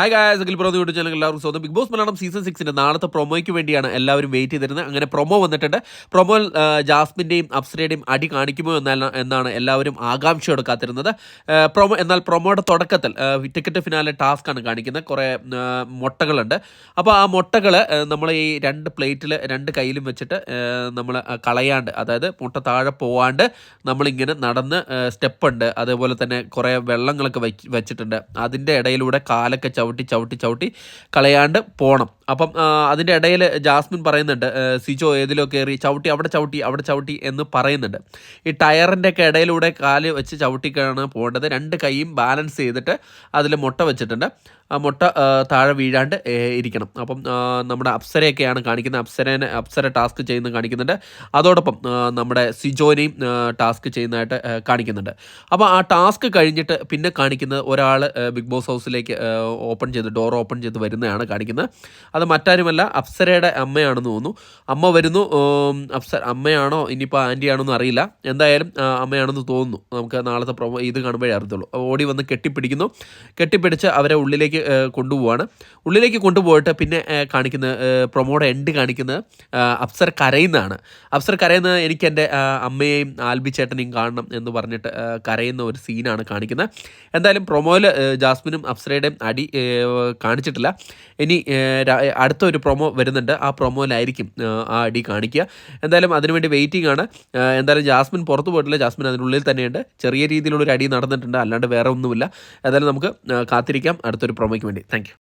Hi guys Akhil pro YouTube channel എല്ലാവർക്കും സ്വന്തം Bigg Boss Malayalam season സിക്സിന്റെ നാളത്തെ പ്രൊമോയ്ക്ക് വേണ്ടിയാണ് എല്ലാവരും വെയിറ്റ് ചെയ്തിരുന്നത്. അങ്ങനെ പ്രൊമോ വന്നിട്ടുണ്ട്. പ്രൊമോ ജാസ്മിന്റെയും അപ്സരയുടെയും അടി കാണിക്കുമോ എന്നാണ് എല്ലാവരും ആകാംക്ഷയോടെ കാത്തിരുന്നത് പ്രൊമോ എന്നാൽ പ്രൊമോയുടെ തുടക്കത്തിൽ ടിക്കറ്റ് ഫിനാലെ ആണ് കാണിക്കുന്നത്. കുറേ മുട്ടകളുണ്ട്. അപ്പോൾ ആ മുട്ടകൾ നമ്മൾ ഈ രണ്ട് പ്ലേറ്റിൽ രണ്ട് കയ്യിലും വെച്ചിട്ട് നമ്മൾ കളയാണ്ട് അതായത് മുട്ട താഴെ പോവാണ്ട് നമ്മളിങ്ങനെ നടന്ന് സ്റ്റെപ്പ് ഉണ്ട് അതേപോലെ തന്നെ കുറേ വെള്ളങ്ങളൊക്കെ വെച്ച് വെച്ചിട്ടുണ്ട്. അതിന്റെ ഇടയിലൂടെ കാലൊക്കെ ചവിട്ടി ചവിട്ടി ചവിട്ടി ചവിട്ടി കളയാണ്ട് പോകണം അപ്പം അതിന്റെ ഇടയിൽ ജാസ്മിൻ പറയുന്നുണ്ട് സിജോ ഏതിലോ കയറി ചവിട്ടി അവിടെ ചവിട്ടി അവിടെ ചവിട്ടി എന്ന് പറയുന്നുണ്ട്. ഈ ടയറിന്റെ ഒക്കെ ഇടയിലൂടെ കാൽ വെച്ച് ചവിട്ടിക്കാണ് പോകേണ്ടത്. രണ്ട് കൈയും ബാലൻസ് ചെയ്തിട്ട് അതിൽ മുട്ട വെച്ചിട്ടുണ്ട്. ആ മുട്ട താഴെ വീഴാണ്ട് ഇരിക്കണം. അപ്പം നമ്മുടെ അപ്സരയൊക്കെയാണ് കാണിക്കുന്നത് അപ്സരനെ അപ്സര ടാസ്ക് ചെയ്യുന്ന കാണിക്കുന്നുണ്ട്. അതോടൊപ്പം നമ്മുടെ സിജോനെയും ടാസ്ക് ചെയ്യുന്നതായിട്ട് കാണിക്കുന്നുണ്ട്. അപ്പോൾ ആ ടാസ്ക് കഴിഞ്ഞിട്ട് പിന്നെ കാണിക്കുന്നത് ഒരാൾ ബിഗ് ബോസ് ഹൗസിലേക്ക് ഓപ്പൺ ചെയ്ത് ഡോർ ഓപ്പൺ ചെയ്ത് വരുന്നതാണ് കാണിക്കുന്നത്. അത് മറ്റാരുമല്ല അപ്സരയുടെ അമ്മയാണെന്ന് തോന്നുന്നു. അമ്മ വരുന്നു അപ്സ അമ്മയാണോ ഇനിയിപ്പോൾ ആന്റിയാണോ എന്ന് അറിയില്ല. എന്തായാലും അമ്മയാണെന്ന് തോന്നുന്നു. നമുക്ക് നാളത്തെ പ്രൊമോ ഇത് കാണുമ്പോഴേ അറിയത്തുള്ളൂ. ഓടി വന്ന് കെട്ടിപ്പിടിക്കുന്നു. കെട്ടിപ്പിടിച്ച് അവരെ ഉള്ളിലേക്ക് കൊണ്ടുപോവാണ്. ഉള്ളിലേക്ക് കൊണ്ടുപോയിട്ട് പിന്നെ കാണിക്കുന്ന പ്രൊമോയുടെ എൻഡ് കാണിക്കുന്നത് അപ്സർ കരയുന്നതാണ്. അപ്സർ കരയുന്നത് എനിക്ക് എന്റെ അമ്മയെയും ആൽബി ചേട്ടനെയും കാണണം എന്ന് പറഞ്ഞിട്ട് കരയുന്ന ഒരു സീനാണ് കാണിക്കുന്നത്. എന്തായാലും പ്രൊമോയിൽ ജാസ്മിനും അപ്സരയുടെയും അടി കാണിച്ചിട്ടില്ല. ഇനി അടുത്ത ഒരു പ്രൊമോ വരുന്നുണ്ട്. ആ പ്രൊമോയിലായിരിക്കും ആ, അടി കാണിക്കുക. എന്തായാലും അതിനുവേണ്ടി വെയിറ്റിംഗ് ആണ്. എന്തായാലും ജാസ്മിൻ പുറത്തു പോയിട്ടില്ല. ജാസ്മിൻ അതിനുള്ളിൽ തന്നെയുണ്ട്. ചെറിയ രീതിയിലുള്ള ഒരു അടി നടന്നിട്ടുണ്ട്. അല്ലാണ്ട് വേറെ ഒന്നുമില്ല. എന്തായാലും നമുക്ക് കാത്തിരിക്കാം. അടുത്തൊരു പ്രൊമോയ്ക്ക് വേണ്ടി. താങ്ക്